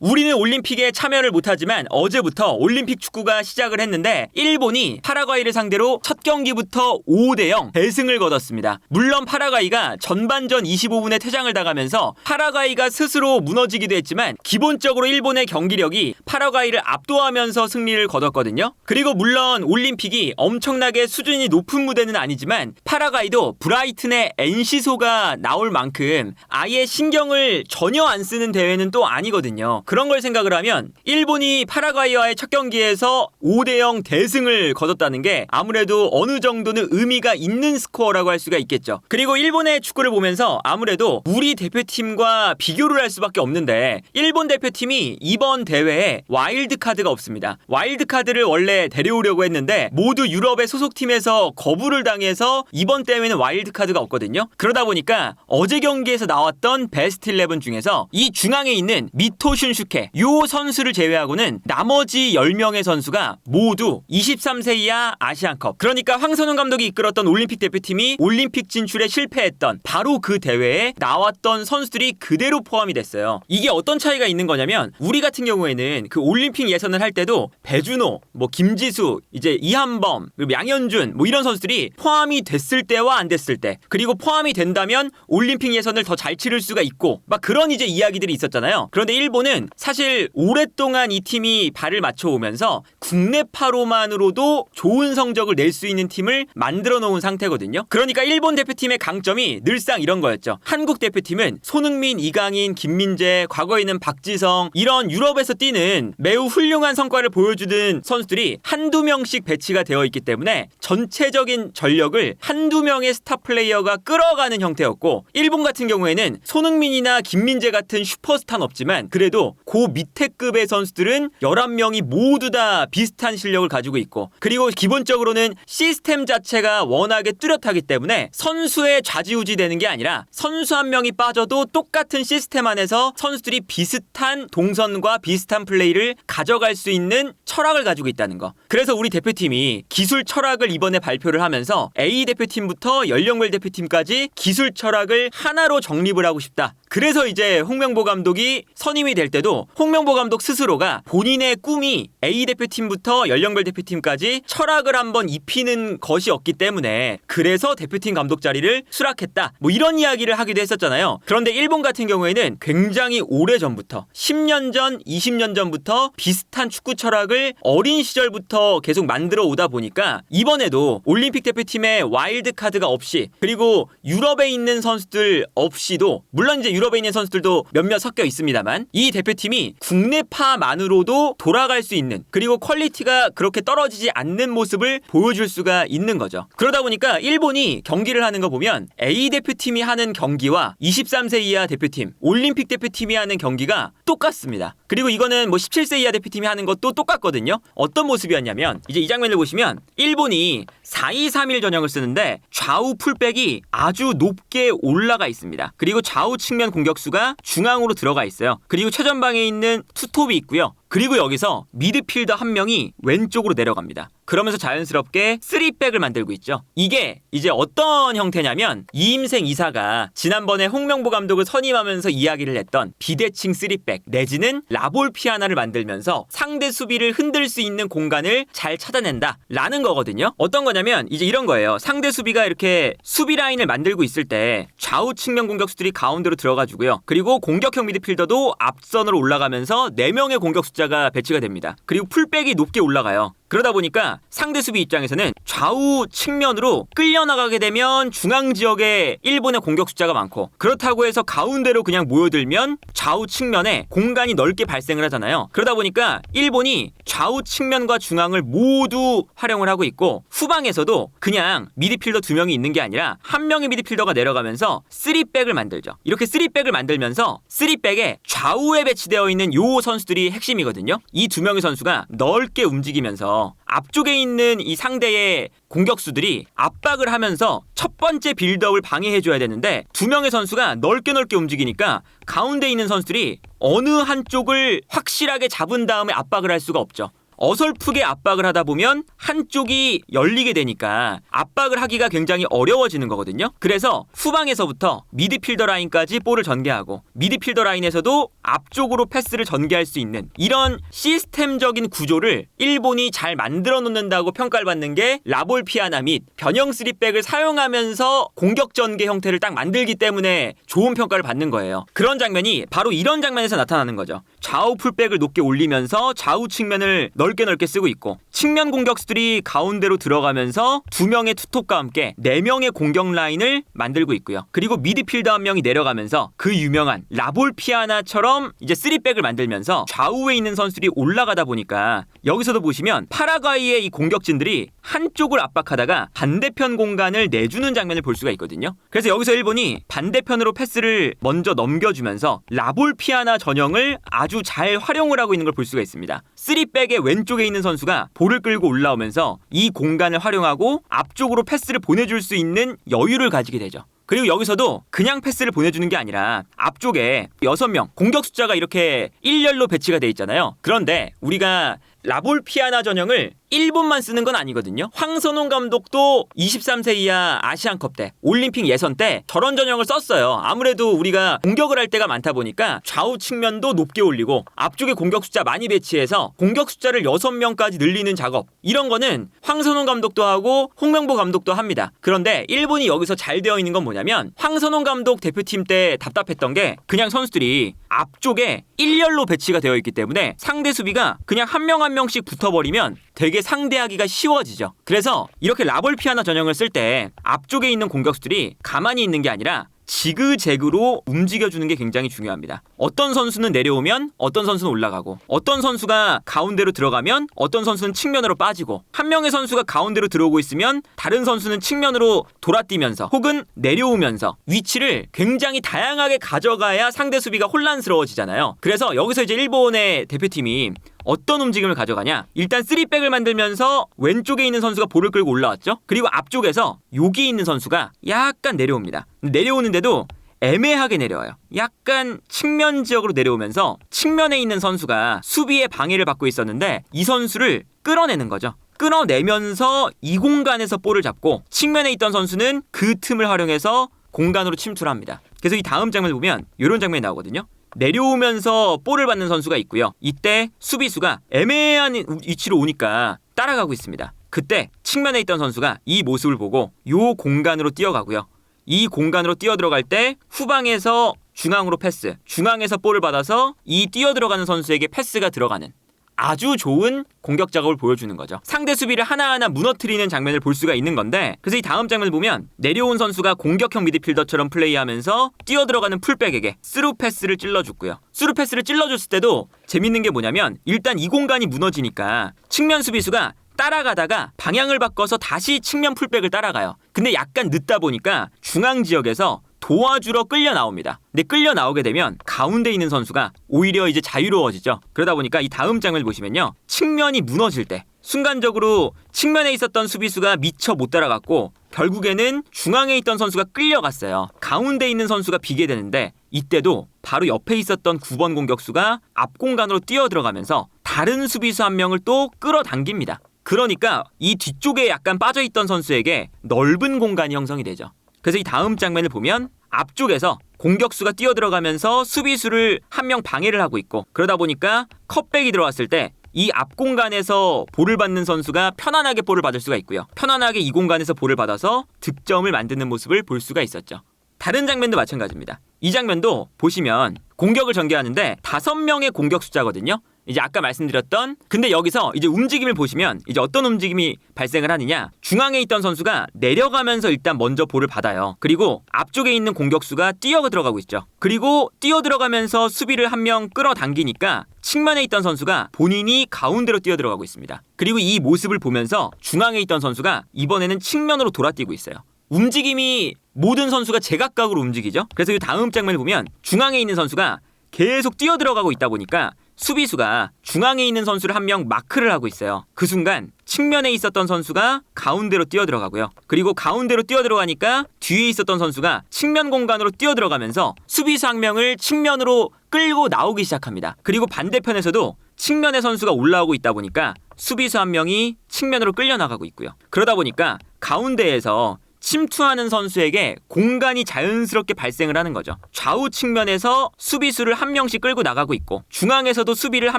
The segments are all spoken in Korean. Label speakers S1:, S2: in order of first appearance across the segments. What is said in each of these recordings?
S1: 우리는 올림픽에 참여를 못하지만 어제부터 올림픽 축구가 시작을 했는데 일본이 파라과이를 상대로 첫 경기부터 5대 0 대승을 거뒀습니다. 물론 파라과이가 전반전 25분에 퇴장을 당하면서 파라과이가 스스로 무너지기도 했지만 기본적으로 일본의 경기력이 파라과이를 압도하면서 승리를 거뒀거든요. 그리고 물론 올림픽이 엄청나게 수준이 높은 무대는 아니지만 파라과이도 브라이튼의 NC소가 나올 만큼 아예 신경을 전혀 안 쓰는 대회는 또 아니거든요. 그런 걸 생각을 하면 일본이 파라과이와의 첫 경기에서 5대0 대승을 거뒀다는 게 아무래도 어느 정도는 의미가 있는 스코어라고 할 수가 있겠죠. 그리고 일본의 축구를 보면서 아무래도 우리 대표팀과 비교를 할 수밖에 없는데 일본 대표팀이 이번 대회에 와일드 카드가 없습니다. 와일드 카드를 원래 데려오려고 했는데 모두 유럽의 소속팀에서 거부를 당해서 이번 대회는 와일드 카드가 없거든요. 그러다 보니까 어제 경기에서 나왔던 베스트 11 중에서 이 중앙에 있는 미토 슌 슈케 요 선수를 제외하고는 나머지 10명의 선수가 모두 23세 이하 아시안컵 그러니까 황선홍 감독이 이끌었던 올림픽 대표팀이 올림픽 진출에 실패했던 바로 그 대회에 나왔던 선수들이 그대로 포함이 됐어요. 이게 어떤 차이가 있는 거냐면 우리 같은 경우에는 그 올림픽 예선을 할 때도 배준호, 뭐 김지수, 이제 이한범, 그리고 양현준 뭐 이런 선수들이 포함이 됐을 때와 안 됐을 때 그리고 포함이 된다면 올림픽 예선을 더 잘 치를 수가 있고 막 그런 이제 이야기들이 있었잖아요. 그런데 일본은 사실 오랫동안 이 팀이 발을 맞춰 오면서 국내파로만으로도 좋은 성적을 낼 수 있는 팀을 만들어 놓은 상태거든요. 그러니까 일본 대표팀의 강점이 늘상 이런 거였죠. 한국 대표팀은 손흥민, 이강인, 김민재, 과거에는 박지성 이런 유럽에서 뛰는 매우 훌륭한 성과를 보여주는 선수들이 한두 명씩 배치가 되어 있기 때문에 전체적인 전력을 한두 명의 스타 플레이어가 끌어가는 형태였고 일본 같은 경우에는 손흥민이나 김민재 같은 슈퍼스타는 없지만 그래도 그 밑에 급의 선수들은 11명이 모두 다 비슷한 실력을 가지고 있고 그리고 기본적으로는 시스템 자체가 워낙에 뚜렷하기 때문에 선수의 좌지우지 되는 게 아니라 선수 한 명이 빠져도 똑같은 시스템 안에서 선수들이 비슷한 동선과 비슷한 플레이를 가져갈 수 있는 철학을 가지고 있다는 거. 그래서 우리 대표팀이 기술 철학을 이번에 발표를 하면서 A 대표팀부터 연령별 대표팀까지 기술 철학을 하나로 정립을 하고 싶다. 그래서 이제 홍명보 감독이 선임이 될 때도 홍명보 감독 스스로가 본인의 꿈이 A 대표팀부터 연령별 대표팀까지 철학을 한번 입히는 것이었기 때문에 그래서 대표팀 감독 자리를 수락했다. 뭐 이런 이야기를 하기도 했었잖아요. 그런데 일본 같은 경우에는 굉장히 오래 전부터 10년 전, 20년 전부터 비슷한 축구 철학을 어린 시절부터 계속 만들어 오다 보니까 이번에도 올림픽 대표팀에 와일드 카드가 없이 그리고 유럽에 있는 선수들 없이도 물론 이제 유럽에 있는 선수들도 몇몇 섞여 있습니다만 이 대표 팀이 국내파만으로도 돌아갈 수 있는 그리고 퀄리티가 그렇게 떨어지지 않는 모습을 보여줄 수가 있는 거죠. 그러다 보니까 일본이 경기를 하는 거 보면 A 대표팀이 하는 경기와 23세 이하 대표팀, 올림픽 대표팀이 하는 경기가 똑같습니다. 그리고 이거는 뭐 17세 이하 대표팀이 하는 것도 똑같거든요. 어떤 모습이었냐면 이제 이 장면을 보시면 일본이 4-2-3-1 전형을 쓰는데 좌우 풀백이 아주 높게 올라가 있습니다. 그리고 좌우 측면 공격수가 중앙으로 들어가 있어요. 그리고 최전 방에 있는 투톱이 있고요. 그리고 여기서 미드필더 한 명이 왼쪽으로 내려갑니다. 그러면서 자연스럽게 3백을 만들고 있죠. 이게 이제 어떤 형태냐면 이임생 이사가 지난번에 홍명보 감독을 선임하면서 이야기를 했던 비대칭 3백 내지는 라볼피아나를 만들면서 상대 수비를 흔들 수 있는 공간을 잘 찾아낸다 라는 거거든요. 어떤 거냐면 이제 이런 거예요. 상대 수비가 이렇게 수비 라인을 만들고 있을 때 좌우 측면 공격수들이 가운데로 들어가주고요. 그리고 공격형 미드필더도 앞선으로 올라가면서 4명의 공격수 숫자가 배치가 됩니다. 그리고 풀백이 높게 올라가요. 그러다 보니까 상대 수비 입장에서는 좌우 측면으로 끌려나가게 되면 중앙 지역에 일본의 공격 숫자가 많고 그렇다고 해서 가운데로 그냥 모여들면 좌우 측면에 공간이 넓게 발생을 하잖아요. 그러다 보니까 일본이 좌우 측면과 중앙을 모두 활용을 하고 있고 후방에서도 그냥 미드필더 두 명이 있는 게 아니라 한 명의 미드필더가 내려가면서 3백을 만들죠. 이렇게 3백을 만들면서 3백에 좌우에 배치되어 있는 요 선수들이 핵심이거든요. 이 두 명의 선수가 넓게 움직이면서 앞쪽에 있는 이 상대의 공격수들이 압박을 하면서 첫 번째 빌드업을 방해해줘야 되는데 두 명의 선수가 넓게 넓게 움직이니까 가운데 있는 선수들이 어느 한쪽을 확실하게 잡은 다음에 압박을 할 수가 없죠. 어설프게 압박을 하다 보면 한쪽이 열리게 되니까 압박을 하기가 굉장히 어려워지는 거거든요. 그래서 후방에서부터 미드필더 라인까지 볼을 전개하고 미드필더 라인에서도 앞쪽으로 패스를 전개할 수 있는 이런 시스템적인 구조를 일본이 잘 만들어 놓는다고 평가를 받는 게 라볼 피아나 및 변형 3백을 사용하면서 공격 전개 형태를 딱 만들기 때문에 좋은 평가를 받는 거예요. 그런 장면이 바로 이런 장면에서 나타나는 거죠. 좌우 풀백을 높게 올리면서 좌우 측면을 넓게 넓게 쓰고 있고 측면 공격수들이 가운데로 들어가면서 두 명의 투톱과 함께 네 명의 공격 라인을 만들고 있고요. 그리고 미드필더 한 명이 내려가면서 그 유명한 라볼 피아나처럼 이제 쓰리백을 만들면서 좌우에 있는 선수들이 올라가다 보니까 여기서도 보시면 파라과이의 이 공격진들이 한쪽을 압박하다가 반대편 공간을 내주는 장면을 볼 수가 있거든요. 그래서 여기서 일본이 반대편으로 패스를 먼저 넘겨주면서 라볼 피아나 전형을 아주 잘 활용을 하고 있는 걸 볼 수가 있습니다. 쓰리백의 왼 쪽에 있는 선수가 볼을 끌고 올라오면서 이 공간을 활용하고 앞쪽으로 패스를 보내줄 수 있는 여유를 가지게 되죠. 그리고 여기서도 그냥 패스를 보내주는 게 아니라 앞쪽에 6명 공격 숫자가 이렇게 일렬로 배치가 돼 있잖아요. 그런데 우리가 라볼 피아나 전형을 1분만 쓰는 건 아니거든요. 황선홍 감독도 23세 이하 아시안컵 때 올림픽 예선 때 저런 전형을 썼어요. 아무래도 우리가 공격을 할 때가 많다 보니까 좌우 측면도 높게 올리고 앞쪽에 공격 숫자 많이 배치해서 공격 숫자를 6명까지 늘리는 작업. 이런 거는 황선홍 감독도 하고 홍명보 감독도 합니다. 그런데 일본이 여기서 잘 되어 있는 건 뭐냐면 황선홍 감독 대표팀 때 답답했던 게 그냥 선수들이 앞쪽에 일렬로 배치가 되어 있기 때문에 상대 수비가 그냥 한 명한 명씩 붙어버리면 되게 상대하기가 쉬워지죠. 그래서 이렇게 라볼 피아나 전형을 쓸 때 앞쪽에 있는 공격수들이 가만히 있는 게 아니라 지그재그로 움직여주는 게 굉장히 중요합니다. 어떤 선수는 내려오면 어떤 선수는 올라가고 어떤 선수가 가운데로 들어가면 어떤 선수는 측면으로 빠지고 한 명의 선수가 가운데로 들어오고 있으면 다른 선수는 측면으로 돌아뛰면서 혹은 내려오면서 위치를 굉장히 다양하게 가져가야 상대 수비가 혼란스러워지잖아요. 그래서 여기서 이제 일본의 대표팀이 어떤 움직임을 가져가냐? 일단 3백을 만들면서 왼쪽에 있는 선수가 볼을 끌고 올라왔죠. 그리고 앞쪽에서 여기 있는 선수가 약간 내려옵니다. 내려오는데도 애매하게 내려와요. 약간 측면 지역으로 내려오면서 측면에 있는 선수가 수비에 방해를 받고 있었는데 이 선수를 끌어내는 거죠. 끌어내면서 이 공간에서 볼을 잡고 측면에 있던 선수는 그 틈을 활용해서 공간으로 침투합니다. 그래서 이 다음 장면을 보면 이런 장면이 나오거든요. 내려오면서 볼을 받는 선수가 있고요. 이때 수비수가 애매한 위치로 오니까 따라가고 있습니다. 그때 측면에 있던 선수가 이 모습을 보고 요 공간으로 뛰어가고요. 이 공간으로 뛰어 들어갈 때 후방에서 중앙으로 패스, 중앙에서 볼을 받아서 이 뛰어 들어가는 선수에게 패스가 들어가는 아주 좋은 공격 작업을 보여주는 거죠. 상대 수비를 하나하나 무너뜨리는 장면을 볼 수가 있는 건데 그래서 이 다음 장면을 보면 내려온 선수가 공격형 미드필더처럼 플레이하면서 뛰어 들어가는 풀백에게 스루 패스를 찔러줬고요. 스루 패스를 찔러줬을 때도 재밌는 게 뭐냐면 일단 이 공간이 무너지니까 측면 수비수가 따라가다가 방향을 바꿔서 다시 측면 풀백을 따라가요. 근데 약간 늦다 보니까 중앙 지역에서 도와주러 끌려 나옵니다. 근데 끌려 나오게 되면 가운데 있는 선수가 오히려 이제 자유로워지죠. 그러다 보니까 이 다음 장을 보시면요. 측면이 무너질 때 순간적으로 측면에 있었던 수비수가 미처 못 따라갔고 결국에는 중앙에 있던 선수가 끌려갔어요. 가운데 있는 선수가 비게 되는데 이때도 바로 옆에 있었던 9번 공격수가 앞 공간으로 뛰어 들어가면서 다른 수비수 한 명을 또 끌어당깁니다. 그러니까 이 뒤쪽에 약간 빠져 있던 선수에게 넓은 공간이 형성이 되죠. 그래서 이 다음 장면을 보면 앞쪽에서 공격수가 뛰어 들어가면서 수비수를 한 명 방해를 하고 있고 그러다 보니까 컵백이 들어왔을 때 이 앞 공간에서 볼을 받는 선수가 편안하게 볼을 받을 수가 있고요. 편안하게 이 공간에서 볼을 받아서 득점을 만드는 모습을 볼 수가 있었죠. 다른 장면도 마찬가지입니다. 이 장면도 보시면 공격을 전개하는데 다섯 명의 공격 숫자거든요. 이제 아까 말씀드렸던 근데 여기서 이제 움직임을 보시면 이제 어떤 움직임이 발생을 하느냐. 중앙에 있던 선수가 내려가면서 일단 먼저 볼을 받아요. 그리고 앞쪽에 있는 공격수가 뛰어 들어가고 있죠. 그리고 뛰어 들어가면서 수비를 한 명 끌어당기니까 측면에 있던 선수가 본인이 가운데로 뛰어 들어가고 있습니다. 그리고 이 모습을 보면서 중앙에 있던 선수가 이번에는 측면으로 돌아뛰고 있어요. 움직임이 모든 선수가 제각각으로 움직이죠. 그래서 이 다음 장면을 보면 중앙에 있는 선수가 계속 뛰어 들어가고 있다 보니까 수비수가 중앙에 있는 선수를 한 명 마크를 하고 있어요. 그 순간 측면에 있었던 선수가 가운데로 뛰어 들어가고요. 그리고 가운데로 뛰어 들어가니까 뒤에 있었던 선수가 측면 공간으로 뛰어 들어가면서 수비수 한 명을 측면으로 끌고 나오기 시작합니다. 그리고 반대편에서도 측면의 선수가 올라오고 있다 보니까 수비수 한 명이 측면으로 끌려 나가고 있고요. 그러다 보니까 가운데에서 침투하는 선수에게 공간이 자연스럽게 발생을 하는 거죠. 좌우 측면에서 수비수를 한 명씩 끌고 나가고 있고 중앙에서도 수비를 한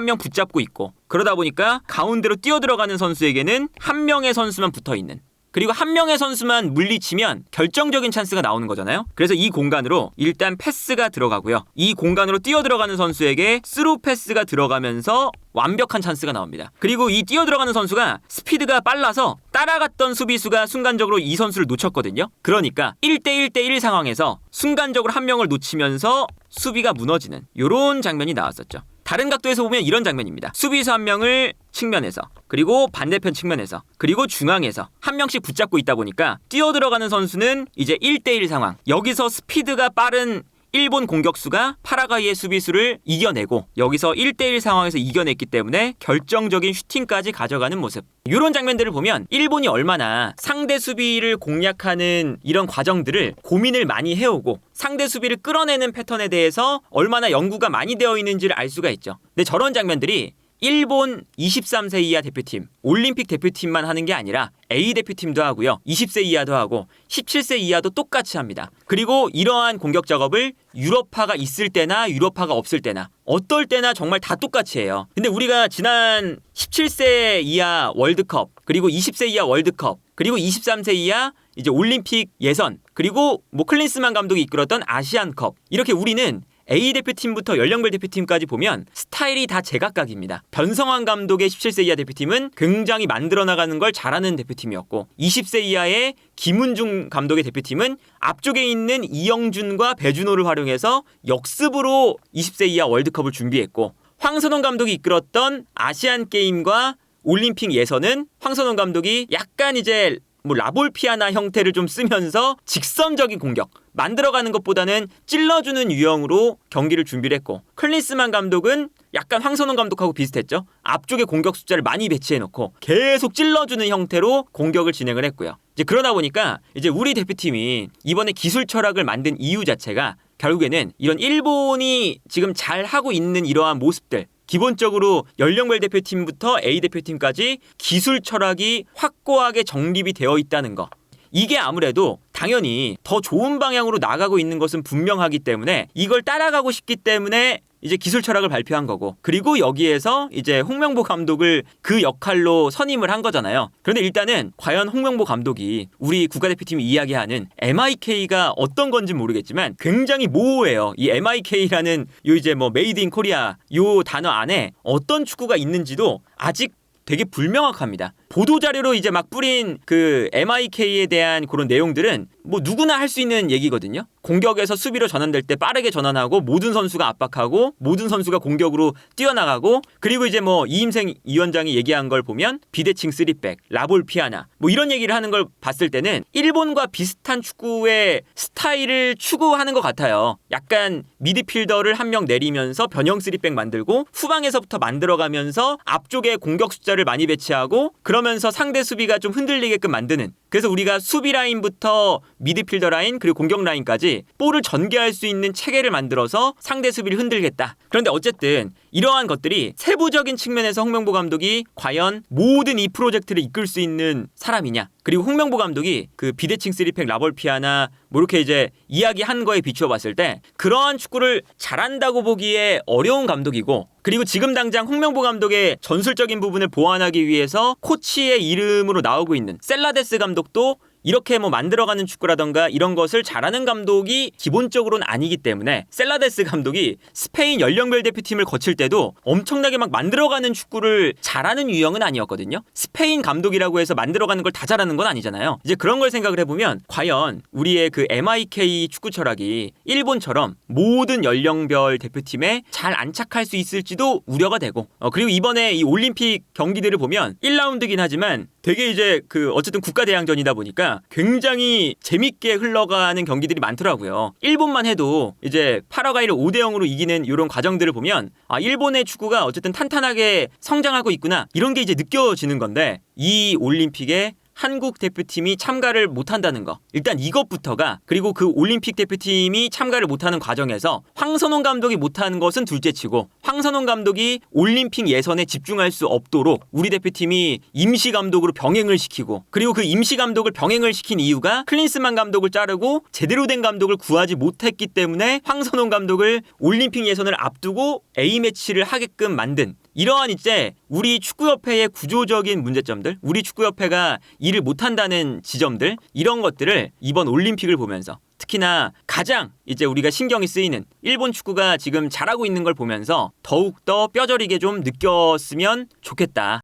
S1: 명 붙잡고 있고 그러다 보니까 가운데로 뛰어들어가는 선수에게는 한 명의 선수만 붙어 있는 그리고 한 명의 선수만 물리치면 결정적인 찬스가 나오는 거잖아요. 그래서 이 공간으로 일단 패스가 들어가고요. 이 공간으로 뛰어 들어가는 선수에게 스루 패스가 들어가면서 완벽한 찬스가 나옵니다. 그리고 이 뛰어 들어가는 선수가 스피드가 빨라서 따라갔던 수비수가 순간적으로 이 선수를 놓쳤거든요. 그러니까 1대1대1 상황에서 순간적으로 한 명을 놓치면서 수비가 무너지는 이런 장면이 나왔었죠. 다른 각도에서 보면 이런 장면입니다. 수비수 한 명을 측면에서 그리고 반대편 측면에서 그리고 중앙에서 한 명씩 붙잡고 있다 보니까 뛰어 들어가는 선수는 이제 1대1 상황. 여기서 스피드가 빠른 일본 공격수가 파라과이의 수비수를 이겨내고 여기서 1대1 상황에서 이겨냈기 때문에 결정적인 슈팅까지 가져가는 모습. 이런 장면들을 보면 일본이 얼마나 상대 수비를 공략하는 이런 과정들을 고민을 많이 해오고 상대 수비를 끌어내는 패턴에 대해서 얼마나 연구가 많이 되어 있는지를 알 수가 있죠. 근데 저런 장면들이 일본 23세 이하 대표팀, 올림픽 대표팀만 하는 게 아니라 A 대표팀도 하고요. 20세 이하도 하고 17세 이하도 똑같이 합니다. 그리고 이러한 공격 작업을 유럽파가 있을 때나 유럽파가 없을 때나 어떨 때나 정말 다 똑같이 해요. 근데 우리가 지난 17세 이하 월드컵, 그리고 20세 이하 월드컵, 그리고 23세 이하 이제 올림픽 예선, 그리고 뭐 클린스만 감독이 이끌었던 아시안컵. 이렇게 우리는 A 대표팀부터 연령별 대표팀까지 보면 스타일이 다 제각각입니다. 변성환 감독의 17세 이하 대표팀은 굉장히 만들어 나가는 걸 잘하는 대표팀이었고 20세 이하의 김은중 감독의 대표팀은 앞쪽에 있는 이영준과 배준호를 활용해서 역습으로 20세 이하 월드컵을 준비했고 황선홍 감독이 이끌었던 아시안 게임과 올림픽 예선은 황선홍 감독이 약간 이제 뭐 라볼피아나 형태를 좀 쓰면서 직선적인 공격 만들어가는 것보다는 찔러주는 유형으로 경기를 준비를 했고 클린스만 감독은 약간 황선홍 감독하고 비슷했죠. 앞쪽에 공격 숫자를 많이 배치해놓고 계속 찔러주는 형태로 공격을 진행을 했고요. 이제 그러다 보니까 이제 우리 대표팀이 이번에 기술 철학을 만든 이유 자체가 결국에는 이런 일본이 지금 잘 하고 있는 이러한 모습들 기본적으로 연령별 대표팀부터 A 대표팀까지 기술 철학이 확고하게 정립이 되어 있다는 거. 이게 아무래도 당연히 더 좋은 방향으로 나가고 있는 것은 분명하기 때문에 이걸 따라가고 싶기 때문에 이제 기술 철학을 발표한 거고 그리고 여기에서 이제 홍명보 감독을 그 역할로 선임을 한 거잖아요. 그런데 일단은 과연 홍명보 감독이 우리 국가대표팀이 이야기하는 MIK가 어떤 건지 모르겠지만 굉장히 모호해요. 이 MIK라는 요 이제 뭐 메이드 인 코리아 요 단어 안에 어떤 축구가 있는지도 아직 되게 불명확합니다. 보도 자료로 이제 막 뿌린 그 MIK에 대한 그런 내용들은 뭐 누구나 할 수 있는 얘기거든요. 공격에서 수비로 전환될 때 빠르게 전환하고 모든 선수가 압박하고 모든 선수가 공격으로 뛰어나가고 그리고 이제 뭐 이임생 위원장이 얘기한 걸 보면 비대칭 3백, 라볼 피아나 뭐 이런 얘기를 하는 걸 봤을 때는 일본과 비슷한 축구의 스타일을 추구하는 것 같아요. 약간 미드필더를 한 명 내리면서 변형 3백 만들고 후방에서부터 만들어가면서 앞쪽에 공격 숫자를 많이 배치하고 그러면서 상대 수비가 좀 흔들리게끔 만드는 그래서 우리가 수비 라인부터 미드필더 라인 그리고 공격 라인까지 볼을 전개할 수 있는 체계를 만들어서 상대 수비를 흔들겠다. 그런데 어쨌든 이러한 것들이 세부적인 측면에서 홍명보 감독이 과연 모든 이 프로젝트를 이끌 수 있는 사람이냐? 그리고 홍명보 감독이 그 비대칭 3팩 라벌피아나 뭐 이렇게 이제 이야기한 거에 비추어 봤을 때 그러한 축구를 잘한다고 보기에 어려운 감독이고 그리고 지금 당장 홍명보 감독의 전술적인 부분을 보완하기 위해서 코치의 이름으로 나오고 있는 셀라데스 감독도 이렇게 뭐 만들어가는 축구라던가 이런 것을 잘하는 감독이 기본적으로는 아니기 때문에 셀라데스 감독이 스페인 연령별 대표팀을 거칠 때도 엄청나게 막 만들어가는 축구를 잘하는 유형은 아니었거든요. 스페인 감독이라고 해서 만들어가는 걸 다 잘하는 건 아니잖아요. 이제 그런 걸 생각을 해보면 과연 우리의 그 MIK 축구 철학이 일본처럼 모든 연령별 대표팀에 잘 안착할 수 있을지도 우려가 되고 어, 그리고 이번에 이 올림픽 경기들을 보면 1라운드긴 하지만 되게 이제 그 어쨌든 국가대항전이다 보니까 굉장히 재밌게 흘러가는 경기들이 많더라고요. 일본만 해도 이제 파라과이를 5대 0으로 이기는 이런 과정들을 보면 아 일본의 축구가 어쨌든 탄탄하게 성장하고 있구나 이런 게 이제 느껴지는 건데 이 올림픽에 한국 대표팀이 참가를 못한다는 거. 일단 이것부터가 그리고 그 올림픽 대표팀이 참가를 못하는 과정에서 황선홍 감독이 못하는 것은 둘째치고 황선홍 감독이 올림픽 예선에 집중할 수 없도록 우리 대표팀이 임시 감독으로 병행을 시키고 그리고 그 임시 감독을 병행을 시킨 이유가 클린스만 감독을 자르고 제대로 된 감독을 구하지 못했기 때문에 황선홍 감독을 올림픽 예선을 앞두고 A 매치를 하게끔 만든 이러한 이제 우리 축구협회의 구조적인 문제점들, 우리 축구협회가 일을 못한다는 지점들 이런 것들을 이번 올림픽을 보면서 특히나 가장 이제 우리가 신경이 쓰이는 일본 축구가 지금 잘하고 있는 걸 보면서 더욱 더 뼈저리게 좀 느꼈으면 좋겠다.